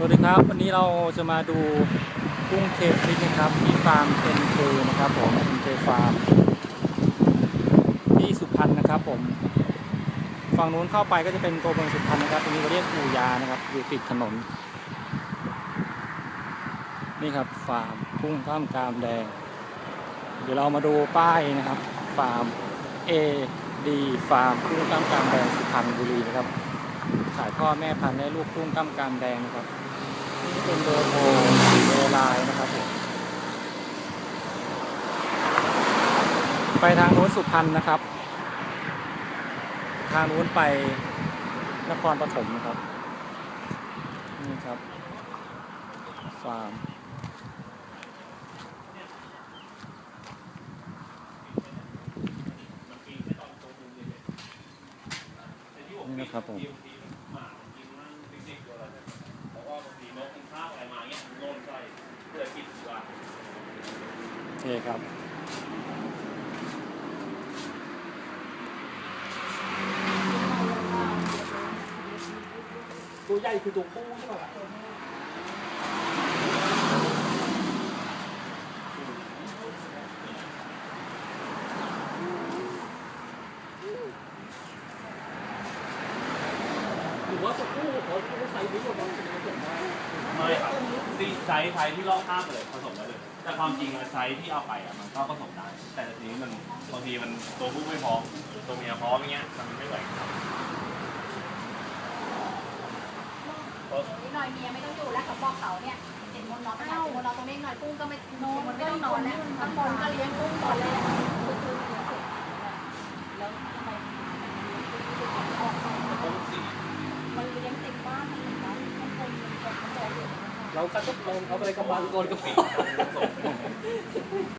สวัสดีครับ วันนี้เราจะมาดูกุ้งเคฟิตนะครับ ที่ฟาร์มเอ็นเคนะครับผมเอ็นเคฟาร์มที่สุพรรณนะครับผมฝั่งนู้นเข้าไปก็จะเป็นตัวเมืองสุพรรณนะครับตรงนี้เราเรียกอูยานะครับ อยู่ติดถนน นี่ครับฟาร์มกุ้งกล้ามกามแดง เดี๋ยวเรามาดูป้ายนะครับฟาร์ม A D ฟาร์มกุ้งกล้ามกามแดงสุพรรณบุรีนะครับขายพ่อแม่พันธุ์และลูกกุ้งกล้ามกามแดงนะครับ นี่เป็นเบอร์โทรเบอร์ไลน์นะครับผม ไปทางนู้นสุพรรณนะครับ ทางนู้นไปนครปฐมนะครับ นี่ครับฟาร์มนี่นะครับผมโอเคครับ ใหญ่คือตัวผู้ใช่ป่ะหรือว่าตัวผู้เขาเขาใส่นี้กว่ามันจะผสมได้ไม่ครับซีไซส์ไซส์ที่ลอกข้ามไปเลยผสมได้เลย แต่ความจริงอะไซส์ที่เอาไปอะมันก็ผสมได้ แต่ทีนี้มันบางทีมันตัวผู้ไม่พร้อมตัวเมียพร้อมอย่างเงี้ยมันไม่ไหวครับ นิดหน่อยเมียไม่ต้องอยู่แล้วเขาบอกเขาเนี่ยเห็นมนนอนตรงไหนมนนอนตรงนี้หน่อยกุ้งก็ไม่นอนไม่ต้องนอนแล้วข้างบนก็เลี้ยงกุ้งก่อนเลยแล้วทำไมมันเลี้ยงติดบ้านมันเลยนะข้างบนมันจะมันจะอยู่เราก็ต้องลองเอาไปกำบังก่อนก็ปี